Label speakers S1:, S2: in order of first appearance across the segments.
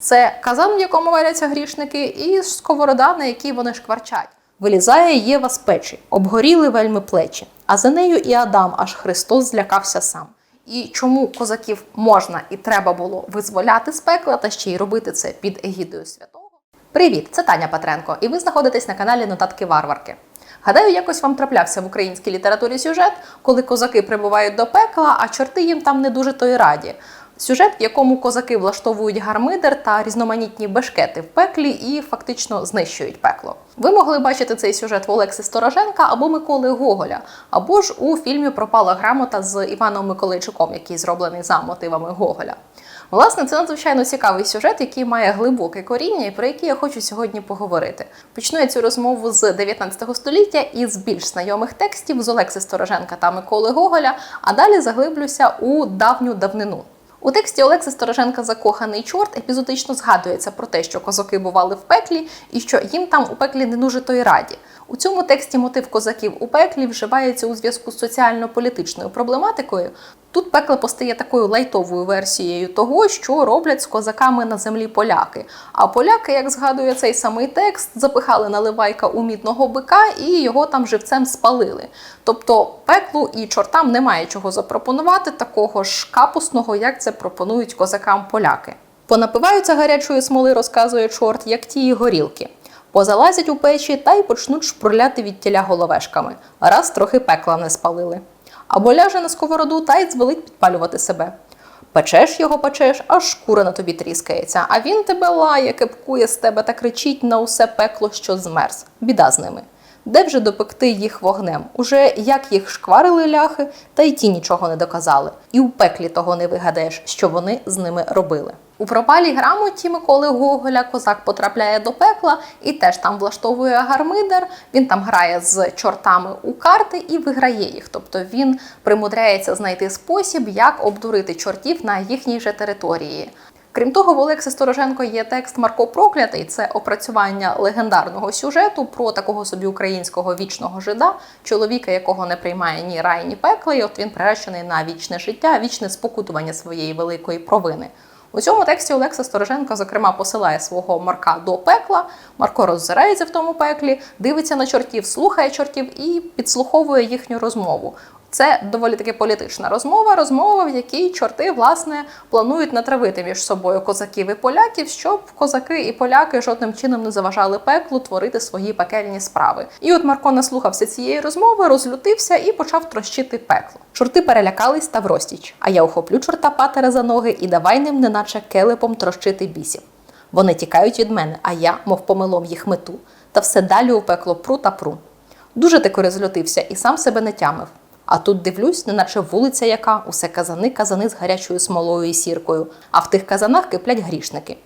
S1: Це казан, в якому варяться грішники, і сковорода, на якій вони шкварчать. Вилізає Єва з печі, обгоріли вельми плечі, а за нею і Адам, аж Христос злякався сам. І чому козаків можна і треба було визволяти з пекла, та ще й робити це під егідою святого? Привіт, це Таня Петренко, і ви знаходитесь на каналі Нотатки Варварки. Гадаю, якось вам траплявся в українській літературі сюжет, коли козаки прибувають до пекла, а чорти їм там не дуже то й раді. Сюжет, в якому козаки влаштовують гармидер та різноманітні бешкети в пеклі і фактично знищують пекло. Ви могли бачити цей сюжет в Олекси Стороженка або Миколи Гоголя, або ж у фільмі Пропала грамота з Іваном Миколайчуком, який зроблений за мотивами Гоголя. Власне, це надзвичайно цікавий сюжет, який має глибоке коріння, і про який я хочу сьогодні поговорити. Почну я цю розмову з 19 століття і з більш знайомих текстів з Олекси Стороженка та Миколи Гоголя, а далі заглиблюся у давню давнину. У тексті Олекси Стороженка Закоханий чорт епізодично згадується про те, що козаки бували в пеклі і що їм там у пеклі не дуже то й раді. У цьому тексті мотив козаків у пеклі вживається у зв'язку з соціально-політичною проблематикою. Тут пекло постає такою лайтовою версією того, що роблять з козаками на землі поляки. А поляки, як згадує цей самий текст, запихали наливайка у мідного бика і його там живцем спалили. Тобто пеклу і чортам немає чого запропонувати такого ж капусного, як це пропонують козакам поляки. Понапиваються гарячої смоли, розказує чорт, як ті горілки. Позалазять у печі та й почнуть шпурляти від тіля головешками, раз трохи пекла не спалили. Або ляже на сковороду та й звелить підпалювати себе. Печеш його печеш, аж шкура на тобі тріскається, а він тебе лає, кепкує з тебе та кричить на усе пекло, що змерз. Біда з ними. Де вже допекти їх вогнем? Уже як їх шкварили ляхи, та й ті нічого не доказали. І у пеклі того не вигадаєш, що вони з ними робили. У пропалій грамоті Миколи Гоголя козак потрапляє до пекла і теж там влаштовує гармидер. Він там грає з чортами у карти і виграє їх. Тобто він примудряється знайти спосіб, як обдурити чортів на їхній же території. Крім того, в Олекси Стороженко є текст Марко Проклятий. Це опрацювання легендарного сюжету про такого собі українського вічного жида, чоловіка, якого не приймає ні рай, ні пекло, і от він приречений на вічне життя, вічне спокутування своєї великої провини. У цьому тексті Олекса Стороженко, зокрема, посилає свого Марка до пекла. Марко роззирається в тому пеклі, дивиться на чортів, слухає чортів і підслуховує їхню розмову. Це доволі таки політична розмова, розмова, в якій чорти власне планують натравити між собою козаків і поляків, щоб козаки і поляки жодним чином не заважали пеклу творити свої пекельні справи. І от Марко наслухався цієї розмови, розлютився і почав трощити пекло. Чорти перелякались та в розтіч. А я охоплю чорта патера за ноги і давай ним, неначе келепом трощити бісів. Вони тікають від мене, а я, мов помилом, їх мету, та все далі у пекло пру та пру. Дуже таки розлютився і сам себе не тямив. А тут дивлюсь, неначе вулиця яка, усе казани, казани з гарячою смолою і сіркою, а в тих казанах киплять грішники.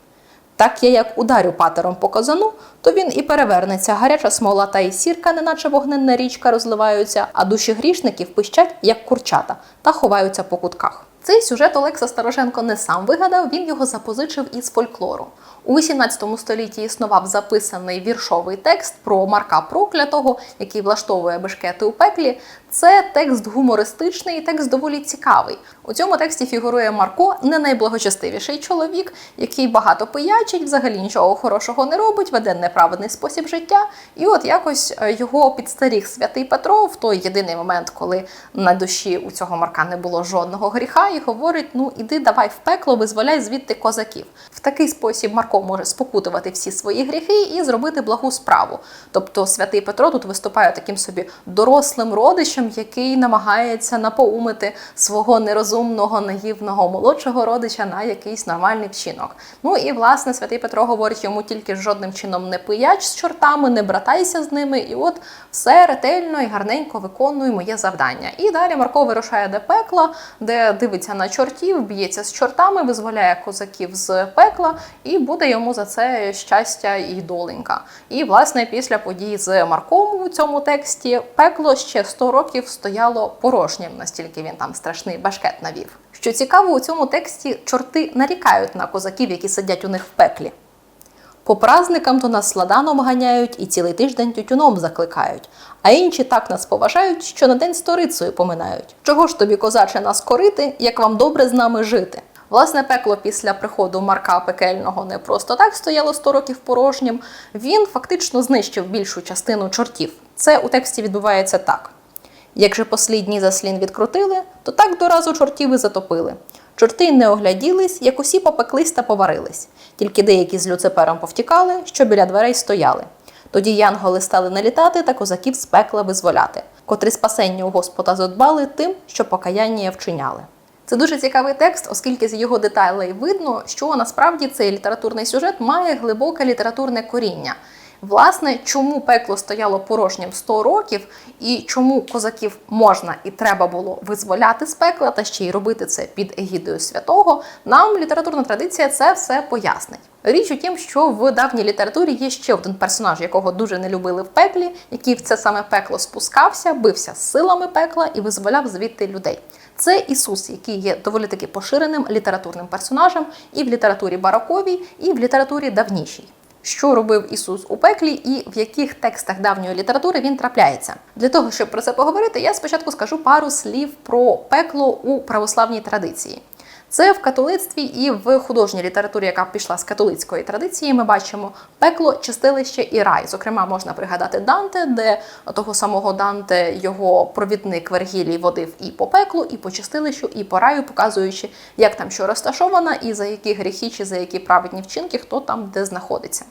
S1: Так я як ударю патером по казану, то він і перевернеться. Гаряча смола та і сірка, неначе вогненна річка, розливаються, а душі грішників пищать, як курчата, та ховаються по кутках. Цей сюжет Олекса Старошенко не сам вигадав, він його запозичив із фольклору. У 18 столітті існував записаний віршовий текст про Марка Проклятого, який влаштовує бешкети у пеклі. Це текст гумористичний і текст доволі цікавий. У цьому тексті фігурує Марко, не найблагочестивіший чоловік, який багато пиячить, взагалі нічого хорошого не робить, веде неправедний спосіб життя. І от якось е, його підстаріг святий Петро в той єдиний момент, коли на душі у цього Марка не було жодного гріха, і говорить: ну іди давай в пекло, визволяй звідти козаків. В такий спосіб Марко може спокутувати всі свої гріхи і зробити благу справу. Тобто святий Петро тут виступає таким собі дорослим родичем, який намагається напоумити свого нерозумного, наївного молодшого родича на якийсь нормальний вчинок. Ну і власне святий Петро говорить йому тільки жодним чином не пияч з чортами, не братайся з ними, і от все ретельно і гарненько виконуй моє завдання. І далі Марко вирушає до пекла, де дивиться на чортів, б'ється з чортами, визволяє козаків з пекла, і буде йому за це щастя і доленька. І власне після подій з Марком у цьому тексті пекло ще 100 років стояло порожнім, настільки він там страшний башкет навів. Що цікаво, у цьому тексті чорти нарікають на козаків, які сидять у них в пеклі. По праздникам то нас сладаном ганяють і цілий тиждень тютюном закликають, а інші так нас поважають, що на день сторицею поминають. Чого ж тобі, козаче, нас корити, як вам добре з нами жити? Власне, пекло після приходу Марка Пекельного не просто так стояло 100 років порожнім. Він фактично знищив більшу частину чортів. Це у тексті відбувається так. Як же послідні заслін відкрутили, то так до разу чортів і затопили. Чорти не огляділись, як усі попеклись та поварились. Тільки деякі з люцифером повтікали, що біля дверей стояли. Тоді янголи стали налітати та козаків з пекла визволяти, котрі спасення у Господа задбали тим, що покаяння вчиняли. Це дуже цікавий текст, оскільки з його деталей видно, що насправді цей літературний сюжет має глибоке літературне коріння. Власне, чому пекло стояло порожнім 100 років, і чому козаків можна і треба було визволяти з пекла, та ще й робити це під егідою святого, нам літературна традиція це все пояснить. Річ у тім, що в давній літературі є ще один персонаж, якого дуже не любили в пеклі, який в це саме пекло спускався, бився з силами пекла і визволяв звідти людей. Це Ісус, який є доволі таки поширеним літературним персонажем і в літературі бароковій, і в літературі давнішій. Що робив Ісус у пеклі, і в яких текстах давньої літератури він трапляється? Для того, щоб про це поговорити, я спочатку скажу пару слів про пекло у православній традиції. Це в католицтві і в художній літературі, яка пішла з католицької традиції, ми бачимо пекло, чистилище і рай. Зокрема, можна пригадати Данте, де того самого Данте його провідник Вергілій водив і по пеклу, і по чистилищу, і по раю, показуючи, як там що розташовано, і за які гріхи чи за які праведні вчинки, хто там де знаходиться.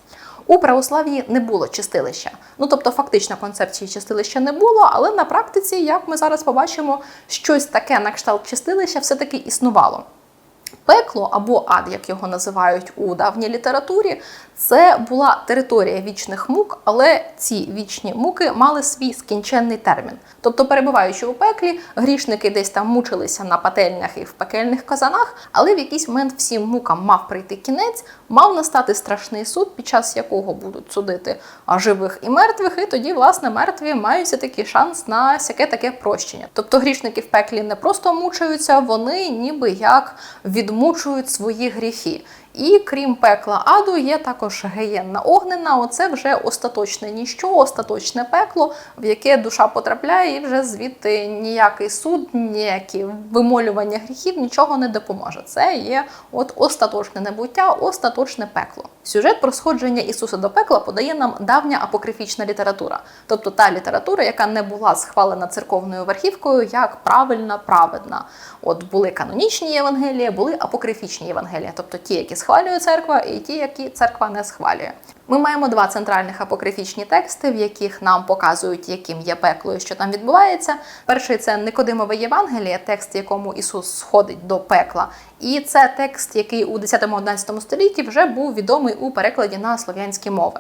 S1: У православ'ї не було чистилища. Ну тобто, фактично концепції чистилища не було, але на практиці, як ми зараз побачимо, щось таке на кшталт чистилища все-таки існувало. Пекло або ад, як його називають у давній літературі, це була територія вічних мук, але ці вічні муки мали свій скінченний термін. Тобто, перебуваючи у пеклі, грішники десь там мучилися на пательнях і в пекельних казанах, але в якийсь момент всім мукам мав прийти кінець, мав настати страшний суд, під час якого будуть судити живих і мертвих, і тоді, власне, мертві мають такий шанс на сяке таке прощення. Тобто грішники в пеклі не просто мучаються, вони ніби як відмучують свої гріхи. І крім пекла аду, є також геєнна огнена. Оце вже остаточне ніщо, остаточне пекло, в яке душа потрапляє, і вже звідти ніякий суд, ніякі вимолювання гріхів нічого не допоможе. Це є от остаточне небуття, остаточне пекло. Сюжет про сходження Ісуса до пекла подає нам давня апокрифічна література, тобто та література, яка не була схвалена церковною верхівкою як правильна, праведна. От були канонічні Євангелії, були апокрифічні Євангелії, тобто ті, які схвалює церква, і ті, які церква не схвалює. Ми маємо два центральних апокрифічні тексти, в яких нам показують, яким є пекло і що там відбувається. Перший це Никодимове Євангеліє, текст, в якому Ісус сходить до пекла. І це текст, який у 10-11 столітті вже був відомий у перекладі на слов'янські мови.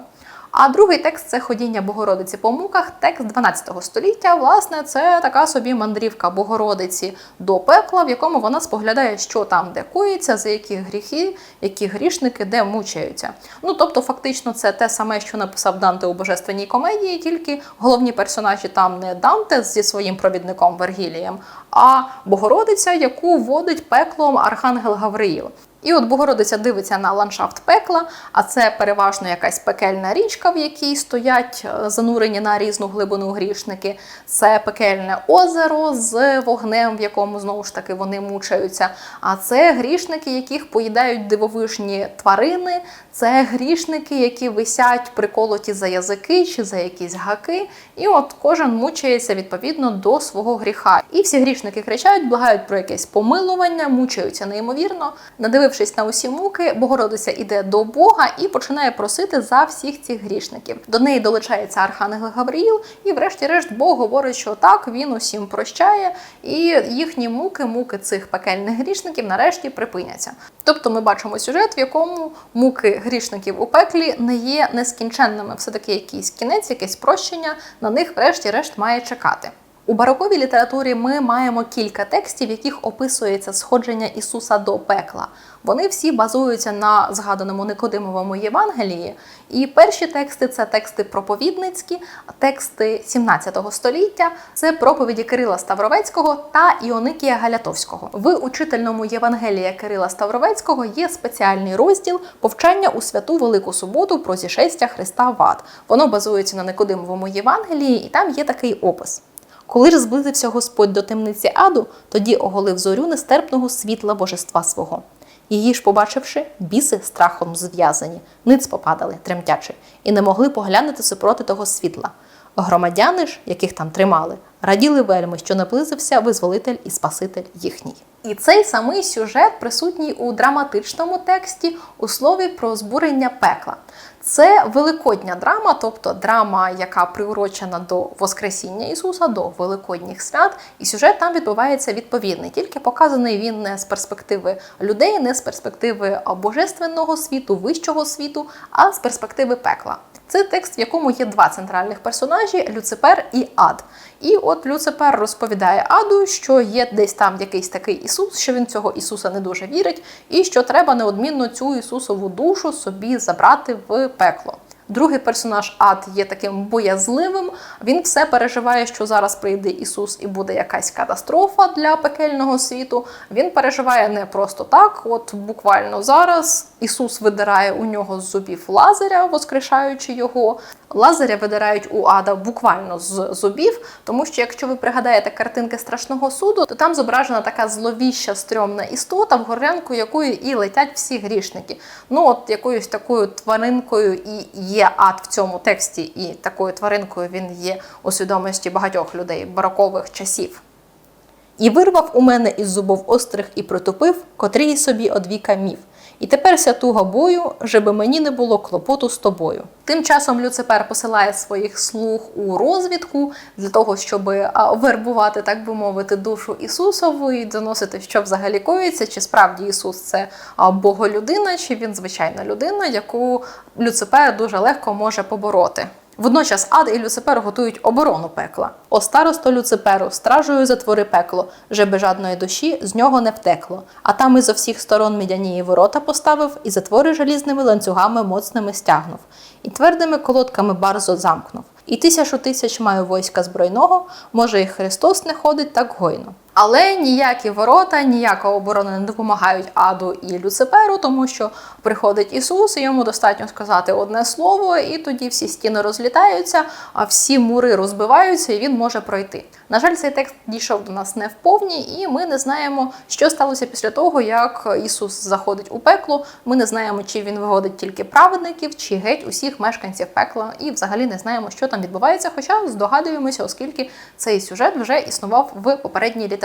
S1: А другий текст це ходіння Богородиці по муках, текст 12 століття. Власне, це така собі мандрівка Богородиці до пекла, в якому вона споглядає, що там де коїться, за які гріхи, які грішники, де мучаються. Ну тобто, фактично, це те саме, що написав Данте у Божественній комедії, тільки головні персонажі там не Данте зі своїм провідником Вергілієм, а Богородиця, яку водить пеклом Архангел Гавриїл. І от Богородиця дивиться на ландшафт пекла, а це переважно якась пекельна річка, в якій стоять е, занурені на різну глибину грішники. Це пекельне озеро з вогнем, в якому знову ж таки вони мучаються. А це грішники, яких поїдають дивовижні тварини. Це грішники, які висять приколоті за язики чи за якісь гаки. І от кожен мучається відповідно до свого гріха. І всі грішники кричають, благають про якесь помилування, мучаються неймовірно. Надивившись на усі муки, Богородиця іде до Бога і починає просити за всіх цих грішників. До неї долучається Архангел Гавриїл, і, врешті-решт, Бог говорить, що так він усім прощає, і їхні муки, муки цих пекельних грішників, нарешті припиняться. Тобто, ми бачимо сюжет, в якому муки грішників у пеклі не є нескінченними. Все таки якийсь кінець, якесь прощення на них, врешті-решт, має чекати. У бароковій літературі ми маємо кілька текстів, в яких описується сходження Ісуса до пекла. Вони всі базуються на згаданому Никодимовому Євангелії. І перші тексти це тексти проповідницькі, тексти 17 століття, це проповіді Кирила Ставровецького та Іоникія Галятовського. В учительному Євангелія Кирила Ставровецького є спеціальний розділ повчання у святу Велику Суботу про зішестя Христа в ад. Воно базується на Никодимовому Євангелії, і там є такий опис. Коли ж зблизився Господь до темниці аду, тоді оголив зорю нестерпного світла божества свого. Її ж, побачивши, біси страхом зв'язані, ниць попадали, тремтячи, і не могли поглянути супроти того світла. Громадяни ж, яких там тримали, раділи вельми, що наблизився визволитель і спаситель їхній. І цей самий сюжет присутній у драматичному тексті у слові про збурення пекла. Це великодня драма, тобто драма, яка приурочена до Воскресіння Ісуса, до Великодніх свят, і сюжет там відбувається відповідний, тільки показаний він не з перспективи людей, не з перспективи божественного світу, вищого світу, а з перспективи пекла. Це текст, в якому є два центральних персонажі Люципер і Ад. І от Люципер розповідає Аду, що є десь там якийсь такий Ісус, що він цього Ісуса не дуже вірить, і що треба неодмінно цю Ісусову душу собі забрати в пекло. Другий персонаж Ад є таким боязливим. Він все переживає, що зараз прийде Ісус і буде якась катастрофа для пекельного світу. Він переживає не просто так, от буквально зараз Ісус видирає у нього з зубів лазаря, воскрешаючи його. Лазаря видирають у ада буквально з зубів, тому що якщо ви пригадаєте картинки страшного суду, то там зображена така зловіща стрьомна істота, в горлянку якої і летять всі грішники. Ну от якоюсь такою тваринкою і є ад в цьому тексті, і такою тваринкою він є у свідомості багатьох людей барокових часів. І вирвав у мене із зубов острих і притупив, котрий собі одвіка міф. І тепер ся туга бою, жеби мені не було клопоту з тобою. Тим часом Люципер посилає своїх слуг у розвідку для того, щоб вербувати, так би мовити, душу Ісусову і доносити, що взагалі коїться, чи справді Ісус це боголюдина, чи він звичайна людина, яку Люципер дуже легко може побороти. Водночас Ад і Люципер готують оборону пекла. О старосто Люциперу, стражею затвори пекло, жеби жадної душі з нього не втекло. А там ізо всіх сторон мідянії ворота поставив, і затвори желізними ланцюгами моцними стягнув, і твердими колодками барзо замкнув. І тисячу тисяч маю войська збройного, може і Христос не ходить так гойно. Але ніякі ворота, ніяка оборона не допомагають Аду і Люциперу, тому що приходить Ісус, і йому достатньо сказати одне слово, і тоді всі стіни розлітаються, а всі мури розбиваються, і він може пройти. На жаль, цей текст дійшов до нас не в повні, і ми не знаємо, що сталося після того, як Ісус заходить у пекло. Ми не знаємо, чи він виводить тільки праведників, чи геть усіх мешканців пекла, і взагалі не знаємо, що там відбувається. Хоча здогадуємося, оскільки цей сюжет вже існував в попередній літературі.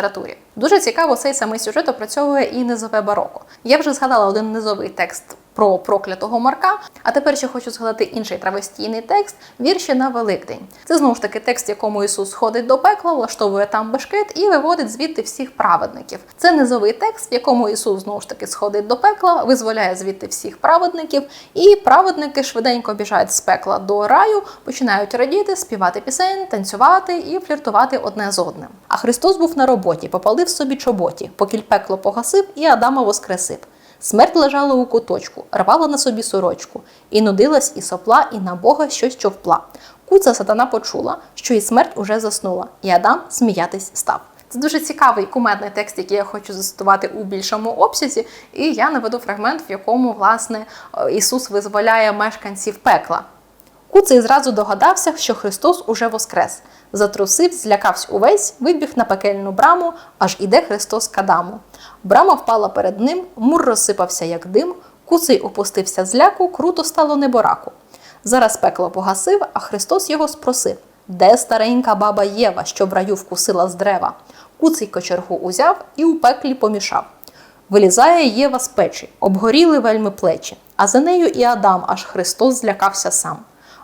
S1: Дуже цікаво, цей самий сюжет опрацьовує і низове бароко. Я вже згадала один низовий текст про проклятого Марка. А тепер ще хочу згадати інший травестійний текст вірші на Великдень. Це знову ж таки текст, якому Ісус ходить до пекла, влаштовує там бешкет і виводить звідти всіх праведників. Це низовий текст, в якому Ісус знову ж таки сходить до пекла, визволяє звідти всіх праведників, і праведники швиденько біжать з пекла до раю, починають радіти, співати пісень, танцювати і фліртувати одне з одним. А Христос був на роботі, попалив собі чоботі, покіль пекло погасив і Адама воскресив. Смерть лежала у куточку, рвала на собі сорочку, і нудилась і сопла, і на Бога щось човпла. Куца сатана почула, що і смерть уже заснула, і Адам сміятись став. Це дуже цікавий кумедний текст, який я хочу зацитувати у більшому обсязі, і я наведу фрагмент, в якому власне Ісус визволяє мешканців пекла. Куций зразу догадався, що Христос уже воскрес. Затрусив, злякався увесь, вибіг на пекельну браму, аж іде Христос кадаму. Брама впала перед ним, мур розсипався, як дим, куций опустився з ляку, круто стало небораку. Зараз пекло погасив, а Христос його спросив Де старенька баба Єва, що в раю вкусила з дерева? Куций кочергу узяв і у пеклі помішав. Вилізає Єва з печі, обгоріли вельми плечі, а за нею і Адам, аж Христос злякався сам.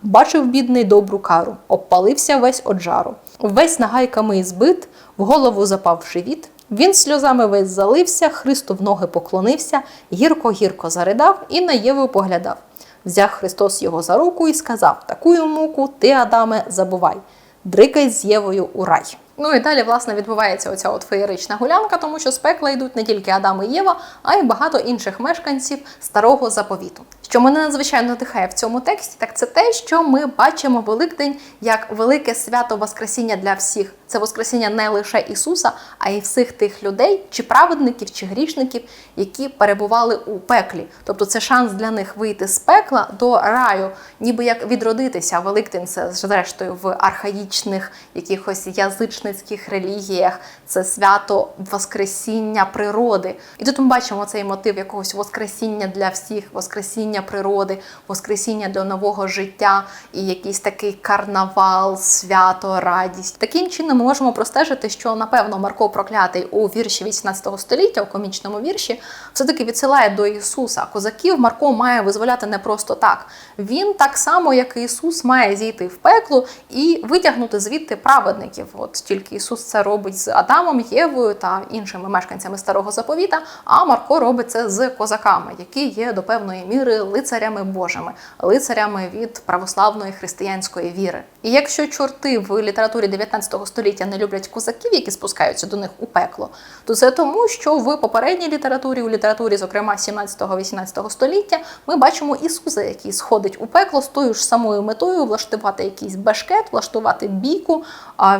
S1: Бачив бідний добру кару, обпалився весь од жару. Весь нагайками і збит, в голову запав живіт. Він сльозами весь залився, Христу в ноги поклонився, гірко-гірко заридав і на Єву поглядав. Взяв Христос його за руку і сказав: Такую муку ти, Адаме, забувай, дрикай з Євою у рай. Ну і далі, власне, відбувається оця от феєрична гулянка, тому що з пекла йдуть не тільки Адам і Єва, а й багато інших мешканців старого заповіту. Що мене надзвичайно надихає в цьому тексті, так це те, що ми бачимо Великдень як велике свято Воскресіння для всіх. Це Воскресіння не лише Ісуса, а й всіх тих людей, чи праведників, чи грішників, які перебували у пеклі. Тобто це шанс для них вийти з пекла до раю, ніби як відродитися. Великдень це зрештою в архаїчних якихось язичних язичницьких релігіях це свято Воскресіння природи. І тут ми бачимо цей мотив якогось Воскресіння для всіх, Воскресіння природи, Воскресіння до нового життя і якийсь такий карнавал, свято, радість. Таким чином ми можемо простежити, що напевно Марко проклятий у вірші 18 століття, у комічному вірші, все-таки відсилає до Ісуса. Козаків Марко має визволяти не просто так. Він так само, як і Ісус, має зійти в пекло і витягнути звідти праведників. От тільки Ісус це робить з Адамом, Євою та іншими мешканцями старого заповіта. А Марко робить це з козаками, які є до певної міри лицарями Божими, лицарями від православної християнської віри. І якщо чорти в літературі 19 століття не люблять козаків, які спускаються до них у пекло, то це тому, що в попередній літературі, у літературі, зокрема 17-18 століття, ми бачимо Ісуса, який сходить у пекло з тою ж самою метою влаштувати якийсь бешкет, влаштувати бійку, а,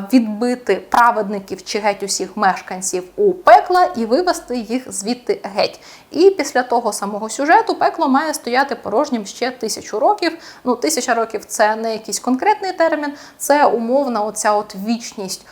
S1: відбити праведників чи геть усіх мешканців у пекла і вивести їх звідти геть. І після того самого сюжету пекло має стояти порожнім ще тисячу років. Ну, тисяча років це не якийсь конкретний термін, це умовна оця от вічність,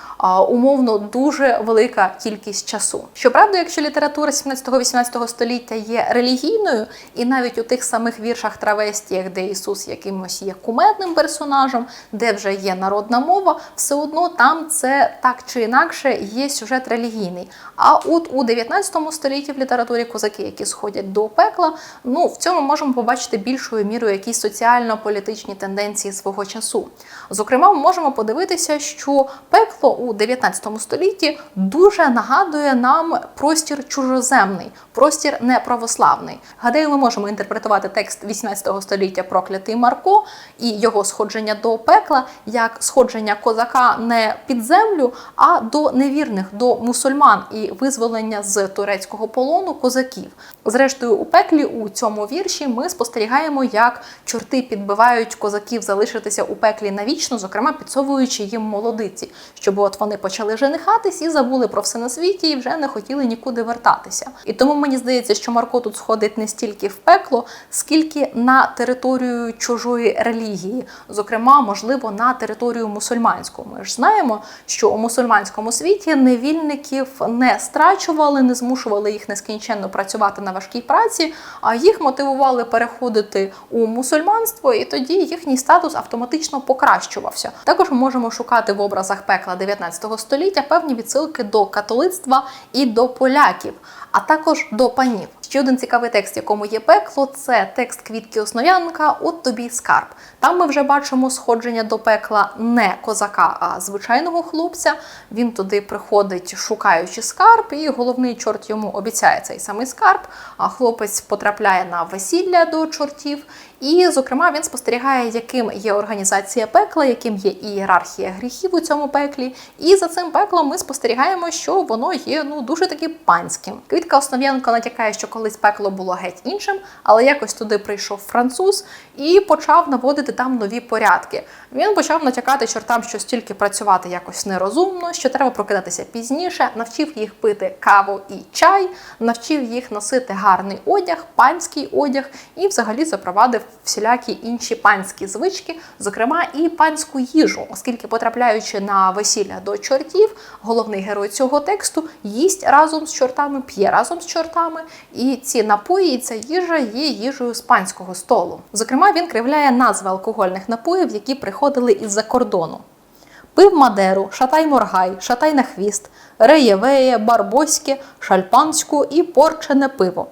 S1: умовно дуже велика кількість часу. Щоправда, якщо література 17-18 століття є релігійною, і навіть у тих самих віршах травестіях, де Ісус якимось є кумедним персонажем, де вже є народна мова, все одно там це так чи інакше є сюжет релігійний. А от у 19 столітті в літературі козаки, які сходять до пекла, ну в цьому можемо побачити більшою мірою якісь соціально-політичні тенденції свого часу. Зокрема, ми можемо подивитися, що пекло у 19 столітті дуже нагадує нам простір чужоземний, простір неправославний. Гадаю, ми можемо інтерпретувати текст 18 століття проклятий Марко і його сходження до пекла як сходження козака не під землю, а до невірних, до мусульман і визволення з турецького полону козаків. Зрештою, у пеклі у цьому вірші ми спостерігаємо, як чорти підбивають козаків залишитися у пеклі навічно, зокрема підсовуючи їм молодиці, щоб от вони почали женихатись і забули про все на світі і вже не хотіли нікуди вертатися. І тому мені здається, що Марко тут сходить не стільки в пекло, скільки на територію чужої релігії, зокрема, можливо, на територію мусульманську. Ми ж знаємо, що у мусульманському світі невільників не страчували, не змушували їх нескінченно працювати на важкій праці, а їх мотивували переходити у мусульманство, і тоді їхній статус автоматично покращувався. Також ми можемо шукати в образах пекла 19 століття певні відсилки до католицтва і до поляків, а також до панів. Ще один цікавий текст, в якому є пекло, це текст квітки Основ'янка От тобі скарб. Там ми вже бачимо сходження до пекла не козака, а звичайного хлопця. Він туди приходить, шукаючи скарб, і головний чорт йому обіцяє цей самий скарб. А хлопець потрапляє на весілля до чортів. І, зокрема, він спостерігає, яким є організація пекла, яким є ієрархія гріхів у цьому пеклі. І за цим пеклом ми спостерігаємо, що воно є ну дуже таки панським. Квітка Основ'янко натякає, що колись пекло було геть іншим, але якось туди прийшов француз і почав наводити там нові порядки. Він почав натякати чортам, що стільки працювати якось нерозумно, що треба прокидатися пізніше, навчив їх пити каву і чай, навчив їх носити гарний одяг, панський одяг і взагалі запровадив всілякі інші панські звички, зокрема і панську їжу, оскільки, потрапляючи на весілля до чортів, головний герой цього тексту їсть разом з чортами, п'є разом з чортами, і ці напої, і ця їжа є їжею з панського столу. Зокрема, він кривляє назви алкогольних напоїв, які приходили із-за кордону. Пив Мадеру, шатай моргай, шатай на хвіст, реєвеє, барбоське, шальпанську і порчене пиво.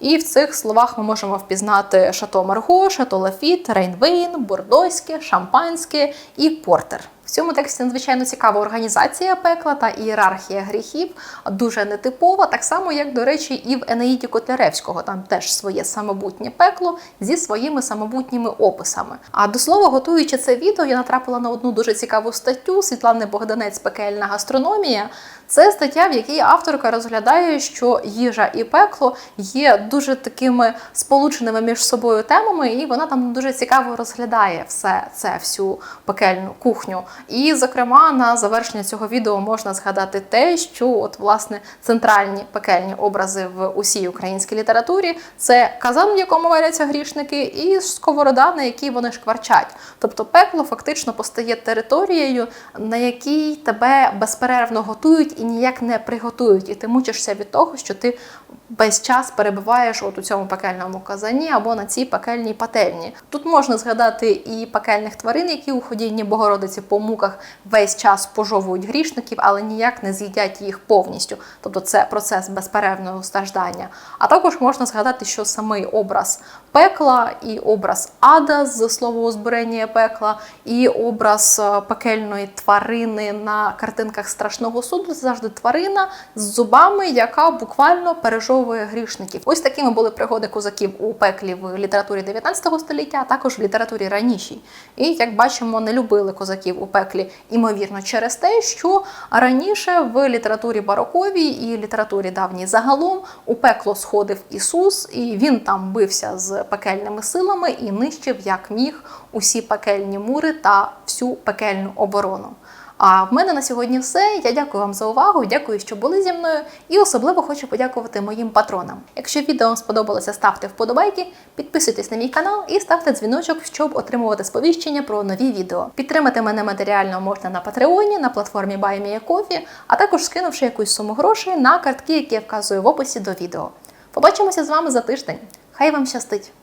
S1: І в цих словах ми можемо впізнати Шато Марго, Шато Лафіт, Рейнвейн, Бордоське, Шампанське і Портер. В цьому тексті надзвичайно цікава організація пекла та ієрархія гріхів, дуже нетипова, так само, як, до речі, і в Енеїді Котляревського. Там теж своє самобутнє пекло зі своїми самобутніми описами. А до слова, готуючи це відео, я натрапила на одну дуже цікаву статтю Світлани Богданець Пекельна гастрономія. Це стаття, в якій авторка розглядає, що їжа і пекло є дуже такими сполученими між собою темами, і вона там дуже цікаво розглядає все це, всю пекельну кухню. І, зокрема, на завершення цього відео можна згадати те, що от власне центральні пекельні образи в усій українській літературі це казан, в якому варяться грішники, і сковорода, на якій вони шкварчать. Тобто пекло фактично постає територією, на якій тебе безперервно готують і ніяк не приготують. І ти мучишся від того, що ти весь час перебуваєш от у цьому пекельному казані або на цій пекельній пательні. Тут можна згадати і пекельних тварин, які у ходінні Богородиці по муках весь час пожовують грішників, але ніяк не з'їдять їх повністю. Тобто це процес безперервного страждання. А також можна згадати, що самий образ пекла і образ ада з словоозбирання пекла, і образ е, пекельної тварини на картинках страшного суду це завжди тварина з зубами, яка буквально пережовує грішників. Ось такими були пригоди козаків у пеклі в літературі 19 століття, а також в літературі ранішій. І як бачимо, не любили козаків у пеклі, імовірно, через те, що раніше в літературі бароковій і літературі давній загалом у пекло сходив Ісус, і він там бився з пекельними силами і нищив як міг усі пекельні мури та всю пекельну оборону. А в мене на сьогодні все. Я дякую вам за увагу, дякую, що були зі мною, і особливо хочу подякувати моїм патронам. Якщо відео вам сподобалося, ставте вподобайки, підписуйтесь на мій канал і ставте дзвіночок, щоб отримувати сповіщення про нові відео. Підтримати мене матеріально можна на Патреоні, на платформі BuyMeACoffee, а також скинувши якусь суму грошей на картки, які я вказую в описі до відео. Побачимося з вами за тиждень. Хай вам щастить!